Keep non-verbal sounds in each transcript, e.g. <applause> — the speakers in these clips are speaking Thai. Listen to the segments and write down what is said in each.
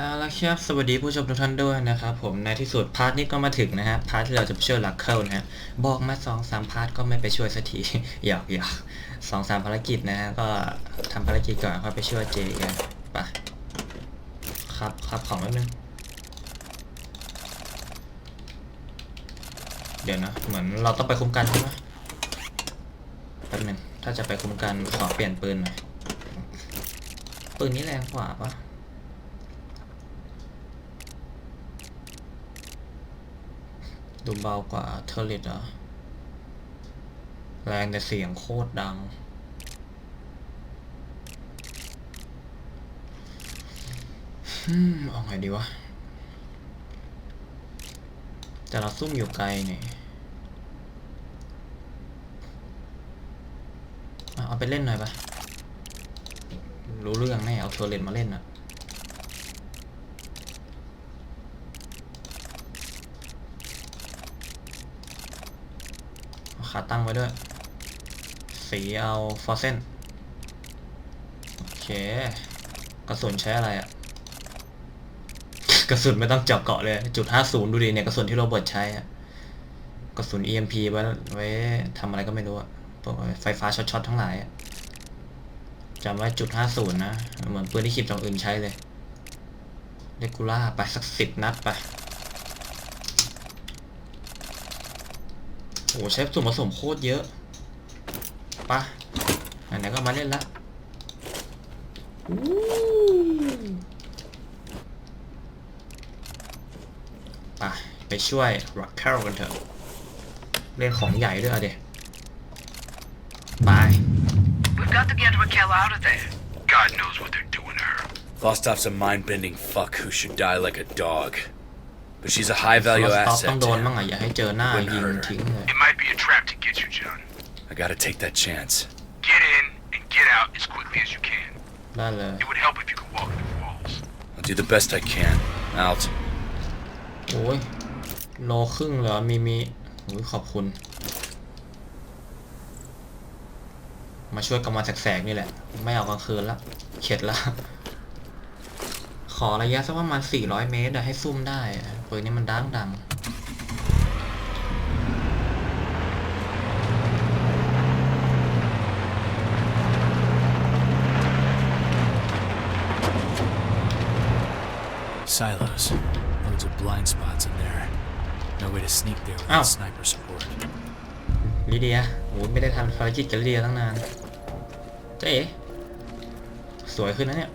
เอาละครับสวัสดีผู้ชมทุกท่านด้วยนะครับผมในที่สุดพาร์ทนี้ก็มาถึงนะฮะพาร์ทที่เราจะไปช่วยลักเคิลนะฮะบอกมาสองสามพาร์ทก็ไม่ไปช่วยสักที หยอกหยอกสองสามภารกิจนะฮะก็ทำภารกิจก่อนค่อยไปช่วยเจกันไปครับครับของแป๊บนึงเดี๋ยวนะเหมือนเราต้องไปคุ้มกันใช่ไหมแป๊บนึงถ้าจะไปคุ้มกันขอเปลี่ยนปืนหน่อยปืนนี้แรงกว่าปะ ดูเบากว่าเทอร์เรตเหรอแรงแต่เสียงโคตรดัง อืมเอาไงดีวะ แต่เราซุ่มอยู่ไกลเนี่ยเอาไปเล่นหน่อยปะรู้เรื่องแน่เอาเทอร์เรตมาเล่นอะ เอา ขาตั้งไว้ด้วย สีเอาฟอสเซนโอเค กระสุนใช้อะไรอะกระสุนไม่ต้องเจาะเกาะเลยจุดห้าศูนย์ดูดิเนี่ยกระสุนที่โรเบิร์ตใช้อะกระสุน EMP ไว้ไว้ทำอะไรก็ไม่รู้อะพวกไฟฟ้าช็อตๆทั้งหลายอะจำไว้จุดห้าศูนย์นะ เหมือนปืนที่ขีบจองอื่นใช้เลยเดกูล่าไปสักสิบนัดไป โอ้ใช้ส่วนผสมโคตรเยอะปะไหนๆก็มาเล่นละไปไปช่วยร็อกเ r ลกันเถอะ เล่นของใหญ่ด้วยอะเดี๋ยวไป We've got to get Raquel out of there. God knows what they're doing to her. Vostok's a mind-bending fuck who should die like a dog. But she's a high-value สต็อปต้อ asset ง to โดนบ้าง him. อะอย่าให้เจอหน้ายิงทิ้งเลย It might be a trap to get you, John. I gotta take that chance. Get in and get out as quickly as you can. ได้เลย It would help if you could walk through walls. I'll do the best I can. Out. โอ้ยโลครึ่งเหรอมีมีโอ้ยขอบคุณ มาช่วยกลางวันแสกๆนี่แหละ ไม่เอากลางคืนละ เข็ดละ ขอระยะสักประมาณ 400 เมตรอะให้ซุ่มได้อะปืนนี้มันดังดัง Silos. Loads of blind spots in there. No way to sneak there without Ow. sniper support. ลิเดียโอ้ยไม่ได้ทำภารกิจกับลิเดียตั้งนานเจ๊สวยขึ้นนะเนี่ย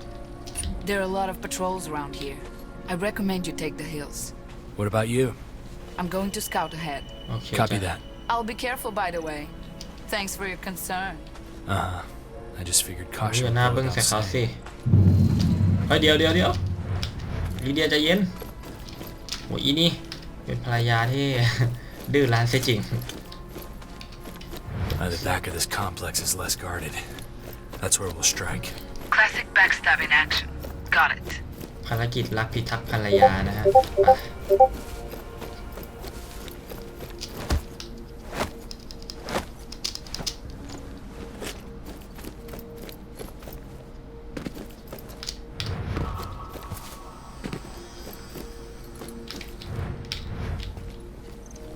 There are a lot of patrols around here. I recommend you take the hills. What about you? I'm going to scout ahead. โอเค Copy จ้ะ that. I'll be careful, by the way. Thanks for your concern. Uh huh. I just figured อ caution ยู่ would หน้า go เบิ้ง without ใส่เขาสิ saying. เฮ้ยเดี๋ยวเดี๋ยวเดี๋ยวลิเดียใจะเย็นโอ้ยอีนี่ เป็นภรรยาที่ ดื้อรั้นเสียจริง Uh, <laughs> the back of this complex is less guarded. That's where we'll strike. Classic backstab in action. Got it. ภารกิจรักพิทักษ์ภรรยานะฮะ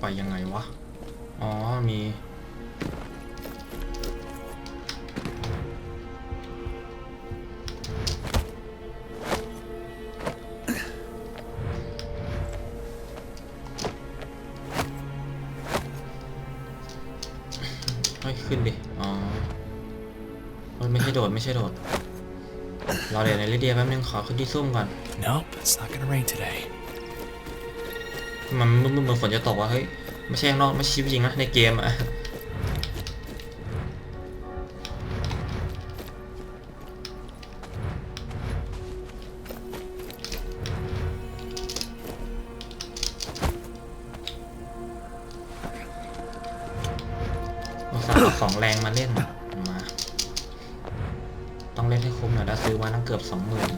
ไปไปยังไงวะ อ๋อ มี โดดไม่ใช่โดดรอเดี๋ยวในลิเดียแป๊บนึงขอขึ้นที่ซุ่มก่อน Nope, it's not gonna rain today. มันมึนๆเหมือนฝนจะตกว่ะเฮ้ยไม่ใช่ข้างนอกไม่ใช่ชีวิตจริงนะในเกมอะเราสาวของแรงมาเล่นมา ซื้อมาตั้งเกือบสองหมื่น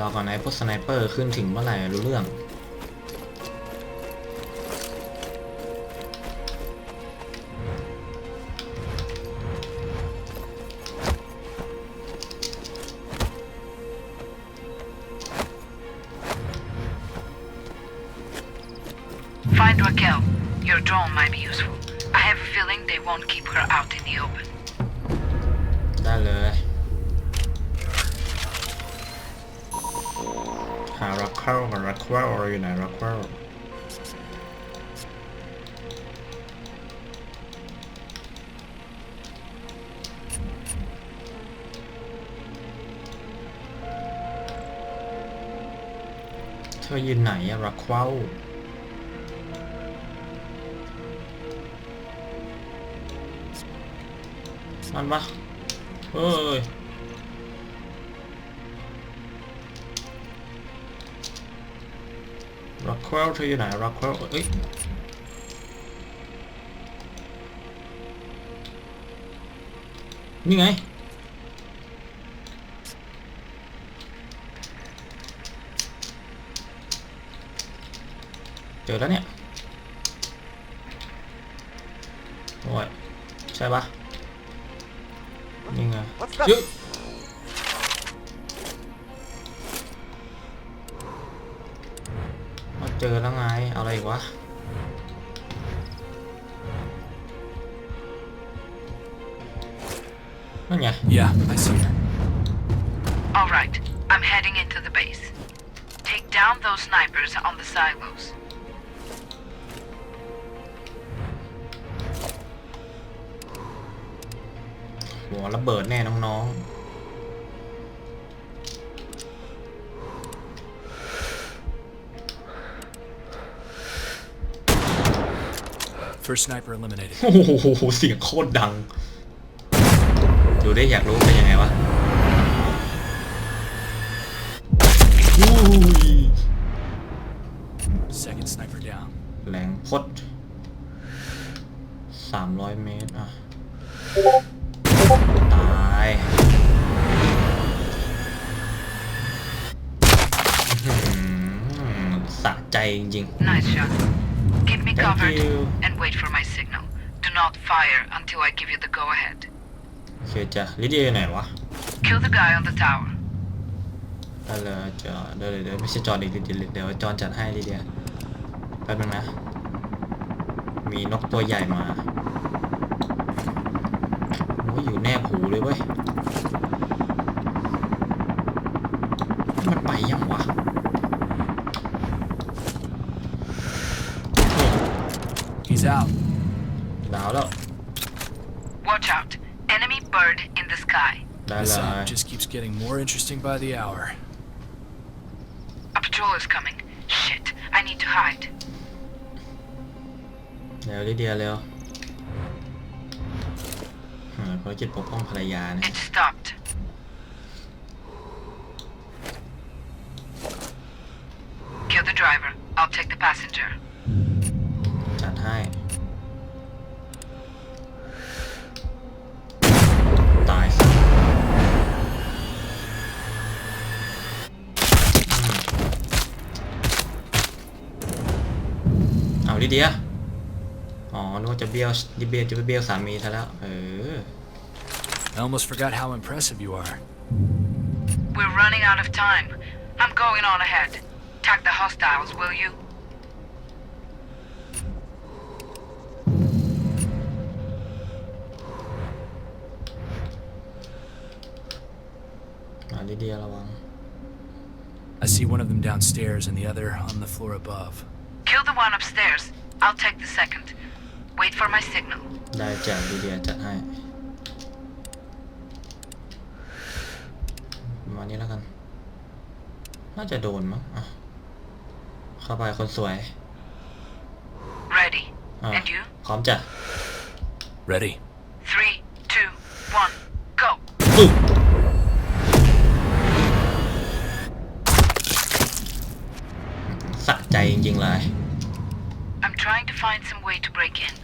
รอก่อนไอ้พวกสไนเปอร์ขึ้นถึงเมื่อไหร่รู้เรื่อง หารักเข้าหารักเข้าอยู่ไหนรักเข้าเธอยืนไหนอะรักเข้ามันปะเฮ้ย ร็อกเควลเธออยู่ไหนร็ วะ นั่นไง Yeah, I see her. All right, I'm heading into the base. Take down those snipers on the silos. หัวระเบิดแน่น้อง First sniper eliminated. ๆโอ้โหเสียงโคตรดัง ดูได้อยากรู้เป็นยังไงวะอุ้ย Second sniper down. แรงพดสามร้อยเมตรอะ ตาย อื้อหือสะใจจริง Nice shot. Keep me Thank covered you. and wait for my signal. Do not fire until I give you the go-ahead. ๆโอเคจ้ะลิเดียอยู่ไหนวะ Kill the guy on the tower. ได้เลยจอเดี๋ยวเดี๋ยวไม่ใช่จอดิลิเดียเดี๋ยวจอนจัดให้ลิเดียแป๊บนึงนะ มีนกตัวใหญ่มาโอ้ยอยู่แนบหูเลยเว้ย He's out. ดาวแล้ว Watch out. Enemy bird in the sky. ได้ This เลย op just keeps getting more interesting by the hour. A patrol is coming. Shit, I need to hide. เร็วลิเดียเร็วเออภารกิจปกป้องภรรยาเนี่ย It stopped. ลิเดีย อ๋อนึกว่าจะเบี้ยวดิเบียจะไปเบี้ยวสามีซะแล้ว เออ I almost forgot how impressive you are. We're running out of time. I'm going on ahead. Tag the hostiles, will you? อ่าลิเดียระวัง <sighs> I see one of them downstairs and the other on the floor above. Kill the one upstairs. I'll take the second. Wait for my signal. ได้จ้ะลิเดียจัดให้ประมาณนี้แล้วกัน น่าจะโดนมั้งอะเข้าไปคนสวย Ready. อะ And you? พร้อมจ้ะ Ready? ใจจริงๆเลย I'm trying to find some way to break in.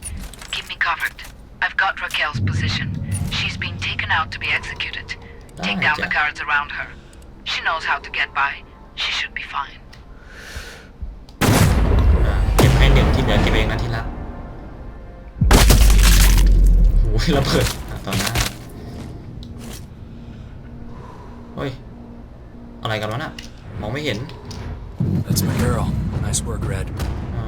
Keep me covered. I've got Raquel's position. She's being taken out to be executed. Take down the Gotcha. guards around her. She knows knows how to get by. She should be fine. อะเก็บให้หนึ่งที่เหลือเก็บเองนะที่รักโอ้ยระเบิดอะต่อหน้าเฮ้ย อะไรกันวะน่ะ มองไม่เห็น That's my girl. Nice work, Red. อ่า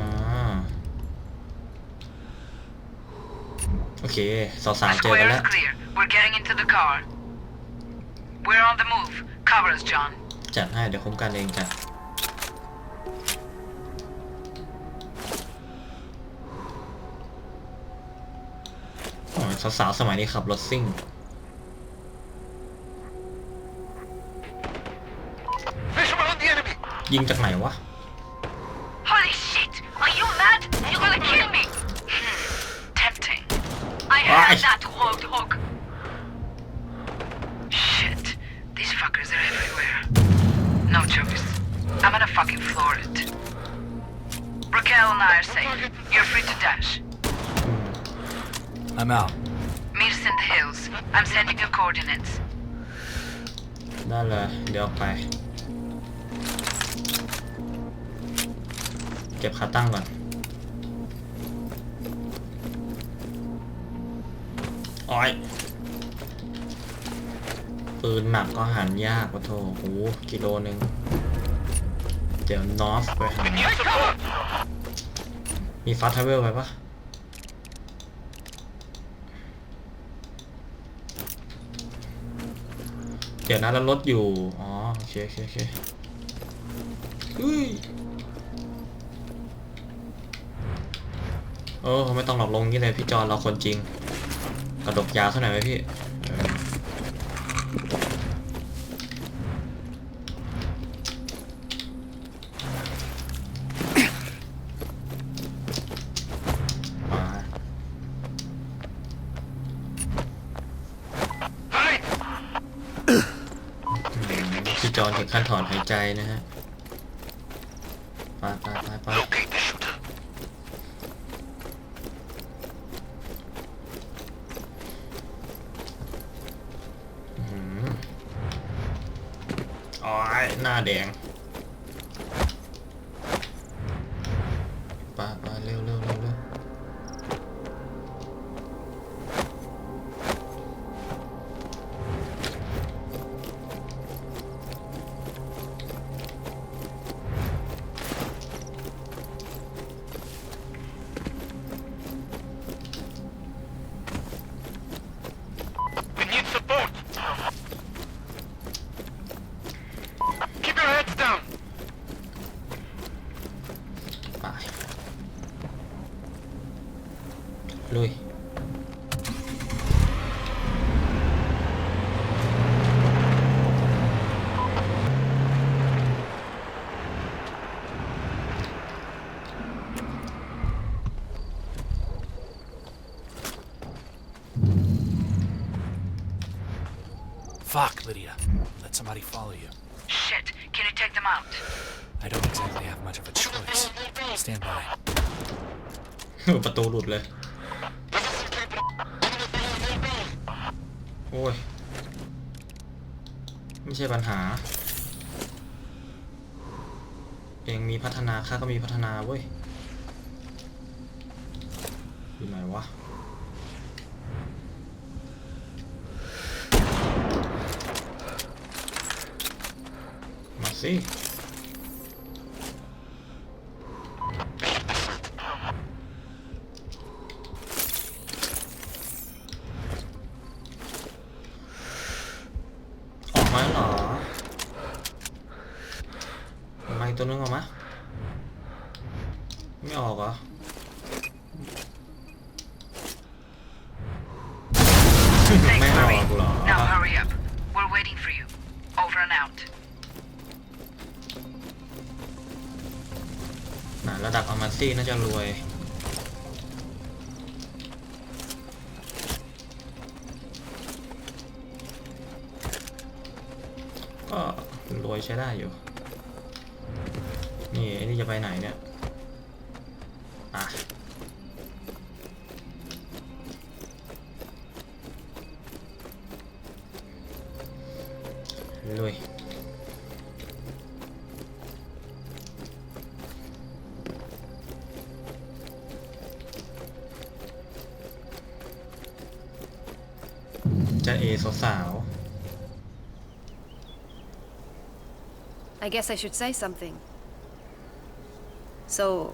โอเคสาวๆเจอกัน Square แล้ว is clear. We're getting into the car. We're on the move. Cover us, John. จัดให้เดี๋ยวคุ้มกันเองจ้ะโอ้ยสาวๆสมัยนี้ขับรถซิ่ง Visual on the enemy! ยิงจากไหนวะ I Why? had that roadhog. Shit. These fuckers are everywhere. No choice. I'm gonna fucking floor it. Raquel and I are safe. You're free to dash. I'm out. Meet us in the hills. I'm sending you coordinates. ได้เลย เดี๋ยวไป เก็บขาตั้งก่อน อ้อยปืนหนักก็หันยากวะโถโหกิโลนึง เดี๋ยวนอฟไปหามีฟาสทเวลไปปะเดี๋ยวนะแล้วรถอยู่ อ๋อ โอเคโอเคโอเคเฮ้ยเออไม่ต้องหลอกลงนี่เลยพี่จอนเราคนจริง กระดกยาวเท่าไหร่ไหมพี่เออมา Hey! พี่จอนถึงขั้นถอนหายใจนะฮะ Let somebody follow you. Shit. Can you take them out? I don't exactly have much of a choice. Stand by. ประตูหลุดเลย โอ้ย ไม่ใช่ปัญหา เองมีพัฒนาข้าก็มีพัฒนาเว้ย อยู่ไหนวะ ม นะระดับอามาซี่น่าจะรวย ก็รวยใช้ได้อยู่ นี่ไอ้นี่จะไปไหนเนี่ย จะเอสาว I guess I should say something. So,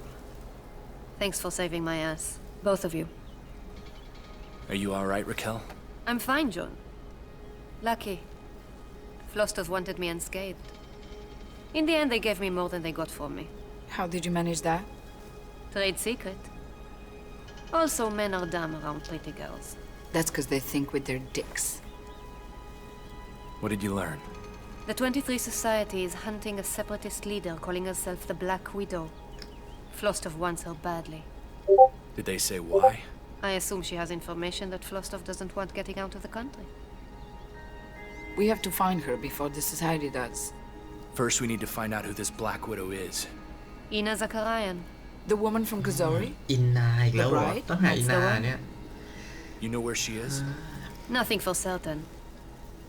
thanks for saving my ass, both of you. Are you alright, Raquel? I'm fine, John. Lucky. Flostov wanted me unscathed. In the end, they gave me more than they got for me. How did you manage that? Trade secret. Also, men are dumb around pretty girls. That's because they think with their dicks. What did you learn? The 23 Society is hunting a separatist leader calling herself the Black Widow. Flostov wants her badly. Did they say why? I assume she has information that Flostov doesn't want getting out of the country. We have to find her before the society does. First, we need to find out who this Black Widow is. Ina Zakarayan. The woman from Kazori? อินนาอีกแล้วเหรอ Right, ต้องหาอินนา that's the one. เนี่ย You know where she is? Nothing for certain.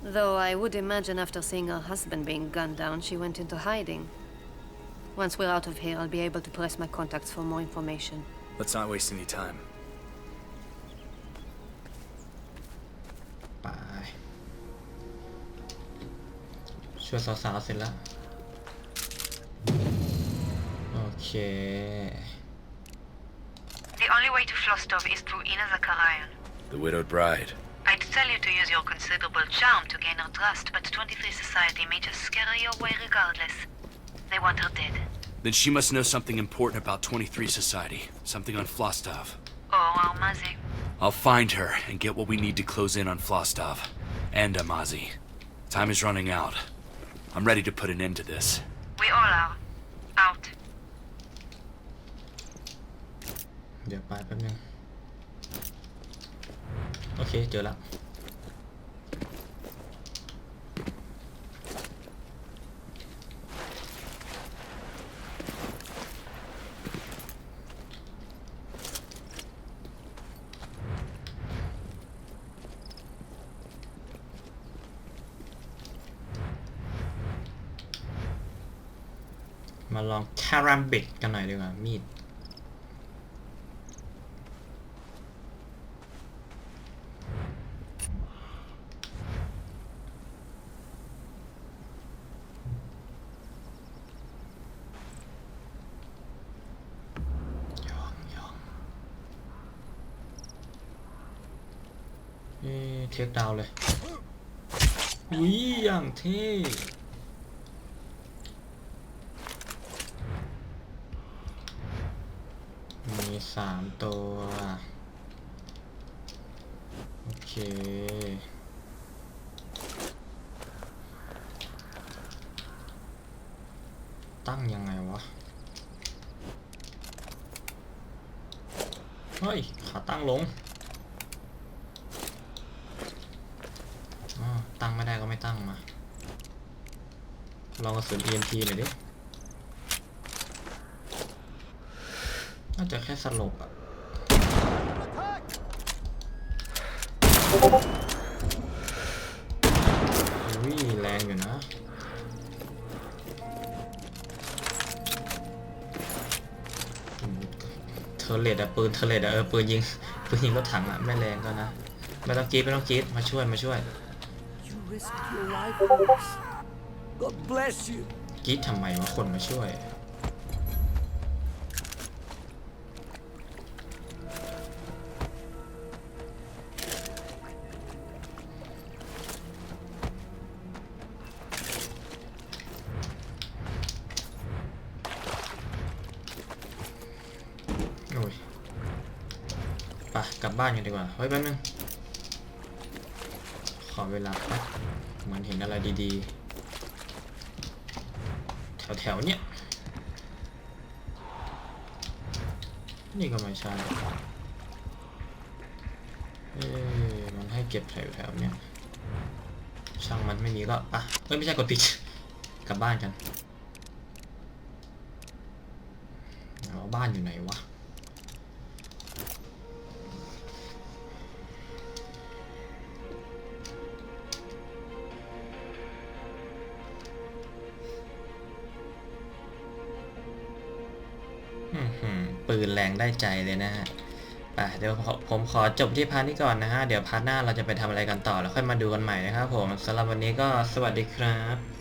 Though I would imagine after seeing her husband being gunned down, she went into hiding. Once we're out of here, I'll be able to press my contacts for more information. Let's not waste any time. ไป ช่วยสาวๆเสร็จแล้ว โอเค The only way to Flostov is through Ina Zakarayan. The widowed bride. I'd tell you to use your considerable charm to gain her trust, but 23 Society may just scare her your way regardless. They want her dead. Then she must know something important about 23 Society. Something on Flostov. Or Almazi. I'll find her and get what we need to close in on Flostov. And Amazi. Time is running out. I'm ready to put an end to this. We all are. Out. เดี๋ยวไปแป๊บนึง โอ เคเจอแล้วมาลองคารัมบิดกันหน่อยดีกว่ามีด ยองยอง เทคดาวเลยอุ้ยอย่างเท่มีสามตัว โอเคตั้งยังไงวะ เฮ้ย ขาตั้งลงอ๋อ ตั้งไม่ได้ก็ไม่ตั้งมา ลองกระสุน EMP หน่อยดิ น่าจะแค่สลบอะอุ้ยแรงอยู่นะเทอร์เลตอะปืนเทอร์เลตอะเออปืนยิงปืนยิงรถถังอะไม่แรงก็นะไม่ต้องกรีดไม่ต้องกรีดมาช่วยมาช่วย กรีดทำไมวะคนมาช่วย โอ้ยไปกลับบ้านกันดีกว่า เฮ้ยแป๊บนึง อเวลาแป๊บเหมือนเห็นอะไรดีๆ แถวๆเนี้ยนี่ก็ไม่ใช่เอ๊มันให้เก็บแถวๆเนี้ยช่างมันไม่มีก็อะเอ้ยไม่ใช่กดผิดกลับบ้านกันเอาบ้านอยู่ไหนวะ ปืนแรงได้ใจเลยนะฮะไปเดี๋ยวผมผมขอจบที่พาร์ทนี้ก่อนนะฮะ เดี๋ยวพาร์ทหน้าเราจะไปทำอะไรกันต่อแล้วค่อยมาดูกันใหม่นะครับผมสำหรับวันนี้ก็สวัสดีครับ